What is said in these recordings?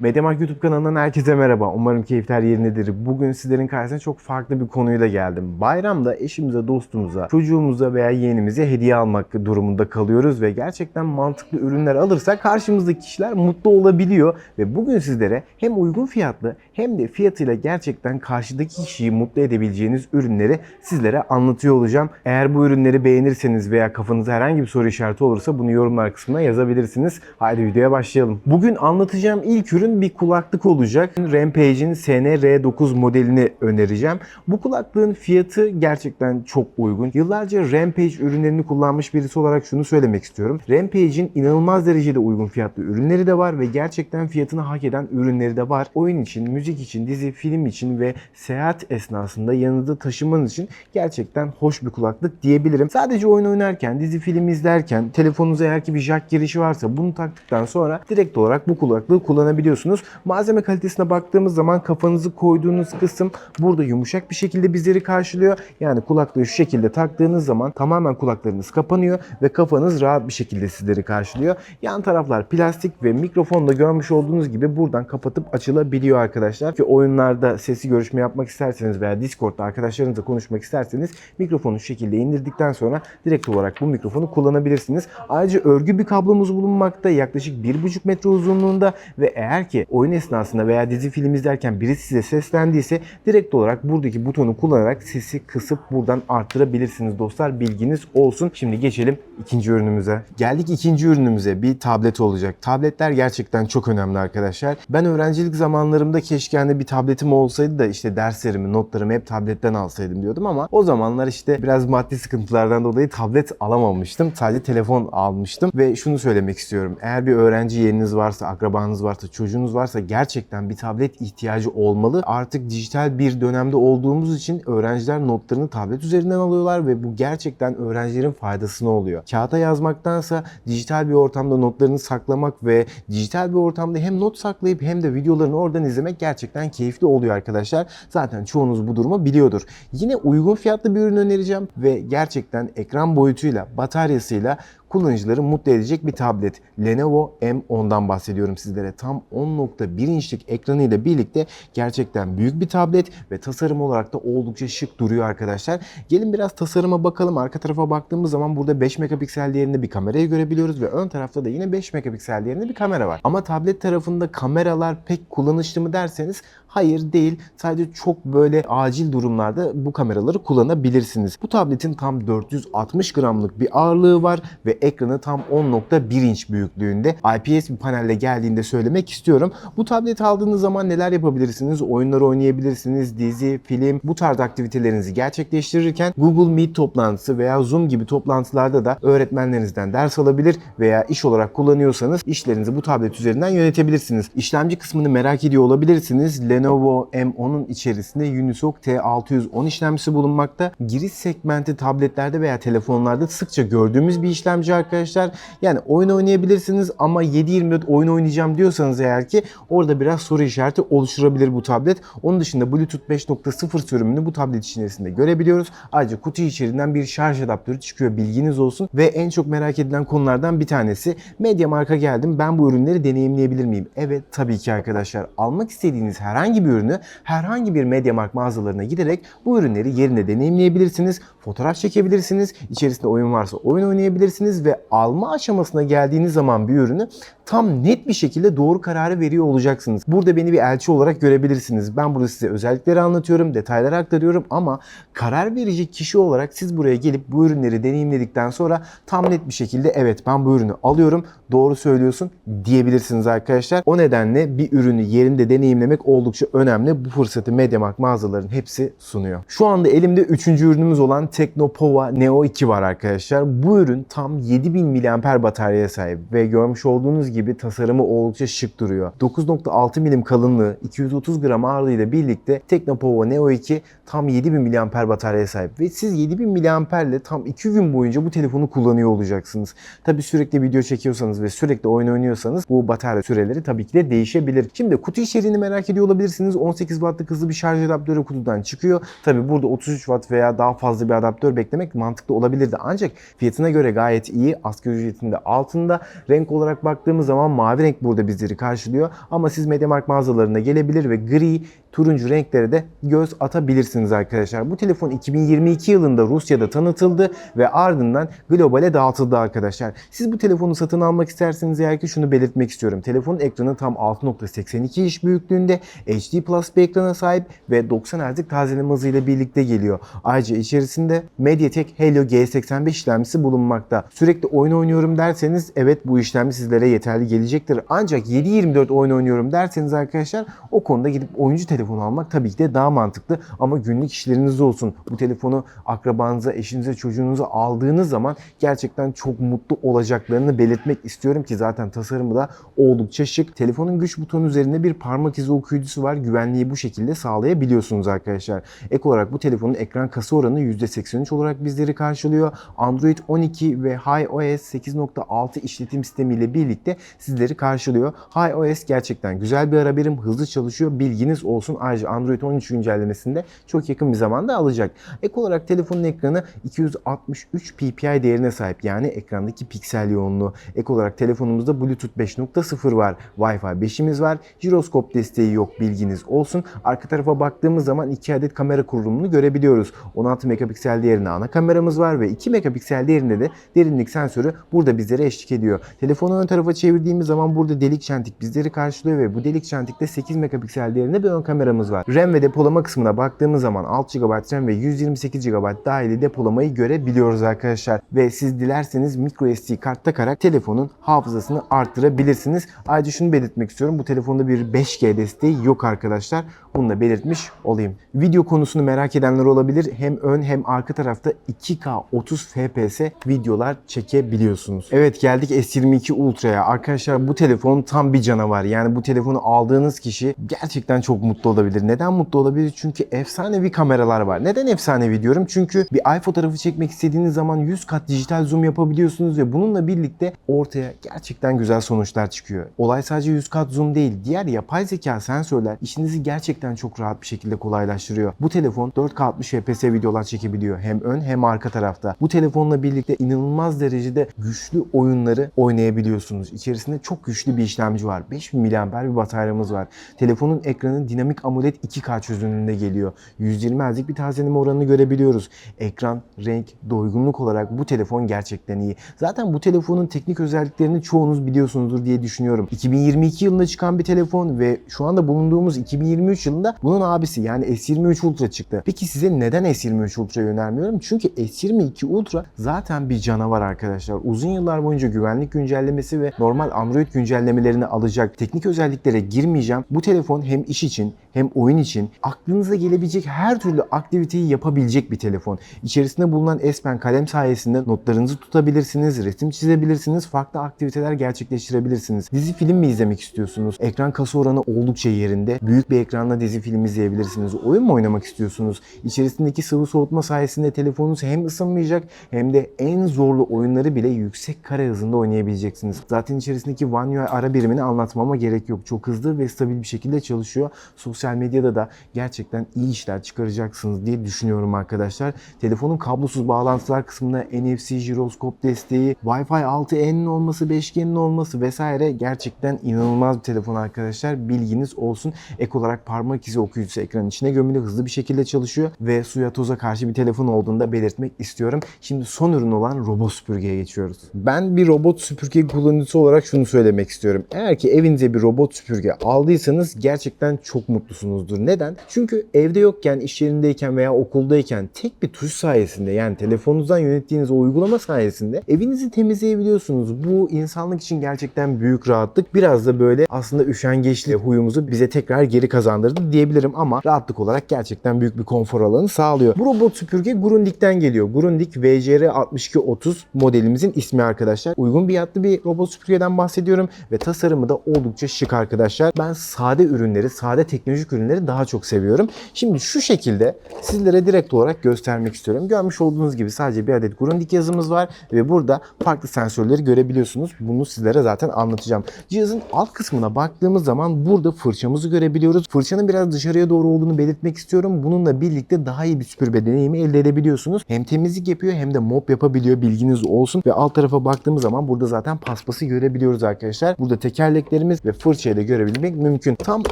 Mediamarkt YouTube kanalından herkese merhaba. Umarım keyifler yerindedir. Bugün sizlerin karşısına çok farklı bir konuyla geldim. Bayramda eşimize, dostumuza, çocuğumuza veya yeğenimize hediye almak durumunda kalıyoruz ve gerçekten mantıklı ürünler alırsak karşımızdaki kişiler mutlu olabiliyor ve bugün sizlere hem uygun fiyatlı hem de fiyatıyla gerçekten karşıdaki kişiyi mutlu edebileceğiniz ürünleri sizlere anlatıyor olacağım. Eğer bu ürünleri beğenirseniz veya kafanızda herhangi bir soru işareti olursa bunu yorumlar kısmına yazabilirsiniz. Haydi videoya başlayalım. Bugün anlatacağım ilk ürün bir kulaklık olacak. Rampage'in SN-R9 modelini önereceğim. Bu kulaklığın fiyatı gerçekten çok uygun. Yıllarca Rampage ürünlerini kullanmış birisi olarak şunu söylemek istiyorum. Rampage'in inanılmaz derecede uygun fiyatlı ürünleri de var ve gerçekten fiyatını hak eden ürünleri de var. Oyun için, müzik için, dizi, film için ve seyahat esnasında yanınızda taşımanız için gerçekten hoş bir kulaklık diyebilirim. Sadece oyun oynarken, dizi, film izlerken, telefonunuza eğer ki bir jack girişi varsa bunu taktıktan sonra direkt olarak bu kulaklığı kullanabiliyorsunuz. Malzeme kalitesine baktığımız zaman kafanızı koyduğunuz kısım burada yumuşak bir şekilde bizleri karşılıyor. Yani kulaklığı şu şekilde taktığınız zaman tamamen kulaklarınız kapanıyor ve kafanız rahat bir şekilde sizleri karşılıyor. Yan taraflar plastik ve mikrofonda görmüş olduğunuz gibi buradan kapatıp açılabiliyor arkadaşlar. Ki oyunlarda sesi görüşme yapmak isterseniz veya Discord'da arkadaşlarınızla konuşmak isterseniz mikrofonu şu şekilde indirdikten sonra direkt olarak bu mikrofonu kullanabilirsiniz. Ayrıca örgü bir kablomuz bulunmakta yaklaşık 1,5 metre uzunluğunda ve eğer ki oyun esnasında veya dizi film izlerken birisi size seslendiyse direkt olarak buradaki butonu kullanarak sesi kısıp buradan arttırabilirsiniz dostlar. Bilginiz olsun. Şimdi geçelim ikinci ürünümüze. Geldik ikinci ürünümüze. Bir tablet olacak. Tabletler gerçekten çok önemli arkadaşlar. Ben öğrencilik zamanlarımda keşke hani bir tabletim olsaydı da işte derslerimi, notlarımı hep tabletten alsaydım diyordum ama o zamanlar işte biraz maddi sıkıntılardan dolayı tablet alamamıştım. Sadece telefon almıştım ve şunu söylemek istiyorum. Eğer bir öğrenci yeğeniniz varsa, akrabanız varsa, çocuğunuz varsa gerçekten bir tablet ihtiyacı olmalı. Artık dijital bir dönemde olduğumuz için öğrenciler notlarını tablet üzerinden alıyorlar ve bu gerçekten öğrencilerin faydasına oluyor. Kağıta yazmaktansa dijital bir ortamda notlarını saklamak ve dijital bir ortamda hem not saklayıp hem de videolarını oradan izlemek gerçekten keyifli oluyor arkadaşlar. Zaten çoğunuz bu durumu biliyordur. Yine uygun fiyatlı bir ürün önereceğim ve gerçekten ekran boyutuyla, bataryasıyla kullanıcıları mutlu edecek bir tablet. Lenovo M10'dan bahsediyorum sizlere. Tam 10.1 inçlik ekranıyla birlikte gerçekten büyük bir tablet ve tasarım olarak da oldukça şık duruyor arkadaşlar. Gelin biraz tasarıma bakalım. Arka tarafa baktığımız zaman burada 5 megapiksel değerinde bir kamerayı görebiliyoruz ve ön tarafta da yine 5 megapiksel değerinde bir kamera var. Ama tablet tarafında kameralar pek kullanışlı mı derseniz hayır değil. Sadece çok böyle acil durumlarda bu kameraları kullanabilirsiniz. Bu tabletin tam 460 gramlık bir ağırlığı var ve ekranı tam 10.1 inç büyüklüğünde. IPS bir panelle geldiğinde söylemek istiyorum. Bu tableti aldığınız zaman neler yapabilirsiniz? Oyunlar oynayabilirsiniz, dizi, film bu tarz aktivitelerinizi gerçekleştirirken Google Meet toplantısı veya Zoom gibi toplantılarda da öğretmenlerinizden ders alabilir veya iş olarak kullanıyorsanız işlerinizi bu tablet üzerinden yönetebilirsiniz. İşlemci kısmını merak ediyor olabilirsiniz. Lenovo M10'un içerisinde Unisoc T610 işlemcisi bulunmakta. Giriş segmenti tabletlerde veya telefonlarda sıkça gördüğümüz bir işlemci arkadaşlar. Yani oyun oynayabilirsiniz ama 7-24 oyun oynayacağım diyorsanız eğer ki orada biraz soru işareti oluşturabilir bu tablet. Onun dışında Bluetooth 5.0 sürümünü bu tablet içerisinde görebiliyoruz. Ayrıca kutu içerisinden bir şarj adaptörü çıkıyor bilginiz olsun. Ve en çok merak edilen konulardan bir tanesi Mediamarkt'a geldim ben bu ürünleri deneyimleyebilir miyim? Evet tabii ki arkadaşlar. Almak istediğiniz herhangi bir ürünü herhangi bir Mediamarkt mağazalarına giderek bu ürünleri yerine deneyimleyebilirsiniz. Fotoğraf çekebilirsiniz. İçerisinde oyun varsa oyun oynayabilirsiniz ve alma aşamasına geldiğiniz zaman bir ürünü tam net bir şekilde doğru kararı veriyor olacaksınız. Burada beni bir elçi olarak görebilirsiniz. Ben burada size özellikleri anlatıyorum, detayları aktarıyorum ama karar verecek kişi olarak siz buraya gelip bu ürünleri deneyimledikten sonra tam net bir şekilde evet ben bu ürünü alıyorum, doğru söylüyorsun diyebilirsiniz arkadaşlar. O nedenle bir ürünü yerinde deneyimlemek oldukça önemli. Bu fırsatı MediaMarkt mağazaların hepsi sunuyor. Şu anda elimde 3. ürünümüz olan Teknopova Neo 2 var arkadaşlar. Bu ürün tam 7000 mAh bataryaya sahip ve görmüş olduğunuz gibi tasarımı oldukça şık duruyor. 9.6 milim kalınlığı, 230 gram ağırlığıyla birlikte Teknopova Neo 2 tam 7000 mAh bataryaya sahip ve siz 7000 mAh ile tam 2 gün boyunca bu telefonu kullanıyor olacaksınız. Tabi sürekli video çekiyorsanız ve sürekli oyun oynuyorsanız bu batarya süreleri tabii ki de değişebilir. Şimdi kutu içeriğini merak ediyor olabilirsiniz. 18 wattlık hızlı bir şarj adaptörü kutudan çıkıyor. Tabi burada 33 watt veya daha fazla bir adaptör beklemek mantıklı olabilirdi. Ancak fiyatına göre gayet iyi. Asgari ücretinde altında. Renk olarak baktığımız zaman mavi renk burada bizleri karşılıyor. Ama siz Mediamarkt mağazalarına gelebilir ve gri, turuncu renklere de göz atabilirsiniz arkadaşlar. Bu telefon 2022 yılında Rusya'da tanıtıldı ve ardından globale dağıtıldı arkadaşlar. Siz bu telefonu satın almak isterseniz eğer ki şunu belirtmek istiyorum. Telefonun ekranı tam 6.82 inç büyüklüğünde HD Plus bir ekrana sahip ve 90 Hz'lik tazeleme hızıyla birlikte geliyor. Ayrıca içerisinde MediaTek Helio G85 işlemcisi bulunmakta. Sürekli oyun oynuyorum derseniz evet bu işlemci sizlere yeterli gelecektir. Ancak 7-24 oyun oynuyorum derseniz arkadaşlar o konuda gidip oyuncu telefonu almak tabii ki de daha mantıklı. Ama günlük işleriniz olsun. Bu telefonu akrabanıza, eşinize, çocuğunuza aldığınız zaman gerçekten çok mutlu olacaklarını belirtmek istiyorum ki zaten tasarımı da oldukça şık. Telefonun güç butonu üzerinde bir parmak izi okuyucusu var. Güvenliği bu şekilde sağlayabiliyorsunuz arkadaşlar. Ek olarak bu telefonun ekran kasa oranı %83 olarak bizleri karşılıyor. Android 12 ve iOS 8.6 işletim sistemiyle birlikte sizleri karşılıyor. iOS gerçekten güzel bir ara birim, hızlı çalışıyor. Bilginiz olsun. Ayrıca Android 13 güncellemesinde çok yakın bir zamanda alacak. Ek olarak telefonun ekranı 263 ppi değerine sahip. Yani ekrandaki piksel yoğunluğu. Ek olarak telefonumuzda Bluetooth 5.0 var. Wi-Fi 5'imiz var. Jiroskop desteği yok bilginiz olsun. Arka tarafa baktığımız zaman 2 adet kamera kurulumunu görebiliyoruz. 16 megapiksel değerinde ana kameramız var ve 2 megapiksel değerinde de derinlik sensörü burada bizlere eşlik ediyor. Telefonu ön tarafa çevirdiğimiz zaman burada delik çentik bizleri karşılıyor ve bu delik çentikte 8 megapiksel değerinde bir ön kameramız var. RAM ve depolama kısmına baktığımız zaman 6 GB RAM ve 128 GB dahili depolamayı görebiliyoruz arkadaşlar. Ve siz dilerseniz micro SD kart takarak telefonun hafızasını arttırabilirsiniz. Ayrıca şunu belirtmek istiyorum. Bu telefonda bir 5G desteği yok arkadaşlar. Bunu da belirtmiş olayım. Video konusunu merak edenler olabilir. Hem ön hem arka tarafta 2K 30 FPS videolar çekebiliyorsunuz. Evet geldik S22 Ultra'ya. Arkadaşlar bu telefon tam bir canavar. Yani bu telefonu aldığınız kişi gerçekten çok mutlu olabilir. Neden mutlu olabilir? Çünkü efsanevi kameralar var. Neden efsanevi diyorum? Çünkü bir ay fotoğrafı çekmek istediğiniz zaman 100 kat dijital zoom yapabiliyorsunuz ve bununla birlikte ortaya gerçekten güzel sonuçlar çıkıyor. Olay sadece 100 kat zoom değil. Diğer yapay zeka sensörler işinizi gerçekten çok rahat bir şekilde kolaylaştırıyor. Bu telefon 4K 60 FPS videolar çekebiliyor. Hem ön hem arka tarafta. Bu telefonla birlikte inanılmaz derecede güçlü oyunları oynayabiliyorsunuz. İçerisinde çok güçlü bir işlemci var. 5000 mAh bir bataryamız var. Telefonun ekranı dinamik AMOLED 2K çözünürlüğünde geliyor. 120 Hz'lik bir tazeleme oranını görebiliyoruz. Ekran, renk, doygunluk olarak bu telefon gerçekten iyi. Zaten bu telefonun teknik özelliklerini çoğunuz biliyorsunuzdur diye düşünüyorum. 2022 yılında çıkan bir telefon ve şu anda bulunduğumuz 2023 yılında bunun abisi yani S23 Ultra çıktı. Peki size neden S23 Ultra'yı önermiyorum? Çünkü S22 Ultra zaten bir canavar arkadaşlar. Uzun yıllar boyunca güvenlik güncellemesi ve normal Android güncellemelerini alacak. Teknik özelliklere girmeyeceğim. Bu telefon hem iş için hem oyun için aklınıza gelebilecek her türlü aktiviteyi yapabilecek bir telefon. İçerisinde bulunan S Pen kalem sayesinde notlarınızı tutabilirsiniz, resim çizebilirsiniz, farklı aktiviteler gerçekleştirebilirsiniz. Dizi film mi izlemek istiyorsunuz? Ekran kasa oranı oldukça yerinde. Büyük bir ekranda dizi film izleyebilirsiniz. Oyun mu oynamak istiyorsunuz? İçerisindeki sıvı soğutma sayesinde telefonunuz hem ısınmayacak hem de en zorlu oyunları bile yüksek kare hızında oynayabileceksiniz. Zaten içerisindeki One UI ara birimini anlatmama gerek yok. Çok hızlı ve stabil bir şekilde çalışıyor. Sosyal medyada da gerçekten iyi işler çıkaracaksınız diye düşünüyorum arkadaşlar. Telefonun kablosuz bağlantılar kısmında NFC, jiroskop desteği, Wi-Fi 6N'in olması, 5G'nin olması vesaire gerçekten inanılmaz bir telefon arkadaşlar. Bilginiz olsun. Ek olarak parmak izi okuyucusu ekranın içine gömülü hızlı bir şekilde çalışıyor ve suya toza karşı bir telefon olduğunu da belirtmek istiyorum. Şimdi son ürün olan robot süpürgeye geçiyoruz. Ben bir robot süpürge kullanıcısı olarak şunu söylemek istiyorum. Eğer ki evinize bir robot süpürge aldıysanız gerçekten çok mutlusunuzdur. Neden? Çünkü evde yokken, iş yerindeyken veya okuldayken tek bir tuş sayesinde yani telefonunuzdan yönettiğiniz o uygulama sayesinde evinizi temizleyebiliyorsunuz. Bu insanlık için gerçekten büyük rahatlık. Biraz da böyle aslında üşengeçli huyumuzu bize tekrar geri kazandırdı diyebilirim ama rahatlık olarak gerçekten büyük bir konfor alanı sağlıyor. Bu robot süpürge Grundig'den geliyor. Grundig VCR 6230 modelimizin ismi arkadaşlar. Uygun fiyatlı bir robot süpürgeden bahsediyorum ve tasarımı da oldukça şık arkadaşlar. Ben sade ürünleri, sade teknolojik ürünleri daha çok seviyorum. Şimdi şu şekilde sizlere direkt olarak göstermek istiyorum. Görmüş olduğunuz gibi sadece bir adet Grundig yazımız var ve burada farklı sensörleri görebiliyorsunuz. Bunu sizlere zaten anlatacağım. Cihazın alt kısmına baktığımız zaman burada fırçamızı görebiliyoruz. Fırçanın biraz dışarıya doğru olduğunu belirtmek istiyorum. Bununla birlikte daha iyi bir süpürge deneyimi elde edebiliyorsunuz. Hem temizlik yapıyor hem de mop yapabiliyor bilginiz olsun ve alt tarafa baktığımız zaman burada zaten paspası görebiliyoruz arkadaşlar. Burada tekerleklerimiz ve fırçayı da görebilmek mümkün. Tam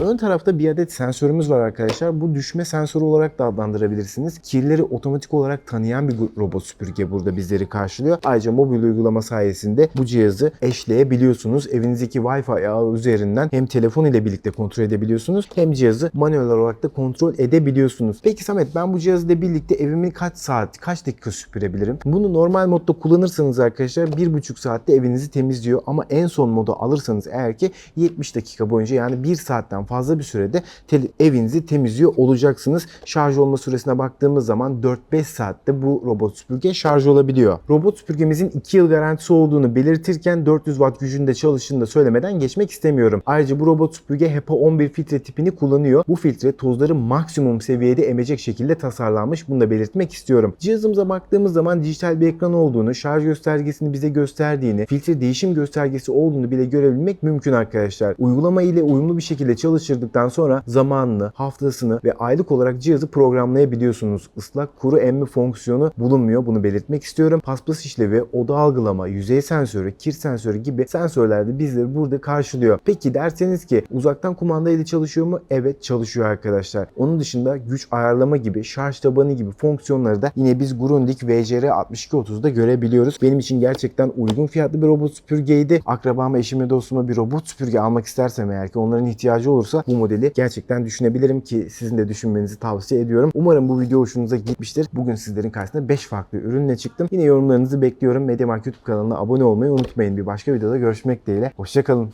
ön tarafta bir adet sensörümüz var arkadaşlar. Bu düşme sensörü olarak da adlandırabilirsiniz. Kirleri otomatik olarak tanıyan bir robot süpürge burada bizleri karşılıyor. Ayrıca mobil uygulama sayesinde bu cihazı eşleyebiliyorsunuz. Evinizdeki Wi-Fi ağı üzerinden hem telefon ile birlikte kontrol edebiliyorsunuz hem cihazı manuel olarak da kontrol edebiliyorsunuz. Peki Samet ben bu cihazı ile birlikte evimi kaç saat, kaç dakika süpürebilirim? Bunu normal modda kullanırsanız arkadaşlar 1,5 saatte evinizi temizliyor ama en son moda alırsanız eğer ki 70 dakika boyunca yani 1 saatten fazla bir sürede evinizi temizliyor olacaksınız. Şarj olma süresine baktığımız zaman 4-5 saatte bu robot süpürge şarj olabiliyor. Robot süpürgemizin 2 yıl garantisi olduğunu belirtirken 400 watt gücünde çalıştığını da söylemeden geçmek istemiyorum. Ayrıca bu robot süpürge HEPA 11 filtre tipini kullanıyor. Bu filtre tozları maksimum seviyede emecek şekilde tasarlanmış. Bunu da belirtmek istiyorum. Cihazımıza baktığımız zaman dijital bir ekran olduğunu, şarj göstergesini bize gösterdiğini, filtre değişim göstergesi olduğunu bile görebilmek mümkün arkadaşlar. Uygulama ile uyumlu bir şekilde çalıştırdıktan sonra zamanını, haftasını ve aylık olarak cihazı programlayabiliyorsunuz. Islak kuru emme fonksiyonu bulunmuyor. Bunu belirtmek istiyorum. Paspas işlevi, oda algılama, yüzey sensörü, kir sensörü gibi sensörler de bizleri burada karşılıyor. Peki derseniz ki uzaktan kumanda ile çalışıyor mu? Evet çalışıyor arkadaşlar. Onun dışında güç ayarlama gibi, şarj tabanı gibi fonksiyonları da yine biz Grundig VCR 6230'da görebiliyoruz. Benim için gerçekten uygun fiyatlı bir robot süpürgeydi. Akrabama, eşime, dostuma bir robot süpürge almak istersem eğer ki onların ihtiyacı olursa bu modeli gerçekten düşünebilirim ki sizin de düşünmenizi tavsiye ediyorum. Umarım bu video hoşunuza gitmiştir. Bugün sizlerin karşısında 5 farklı ürünle çıktım. Yine yorumlarınızı bekliyorum. Mediamarkt YouTube kanalına abone olmayı unutmayın. Bir başka videoda görüşmek dileğiyle. Hoşçakalın.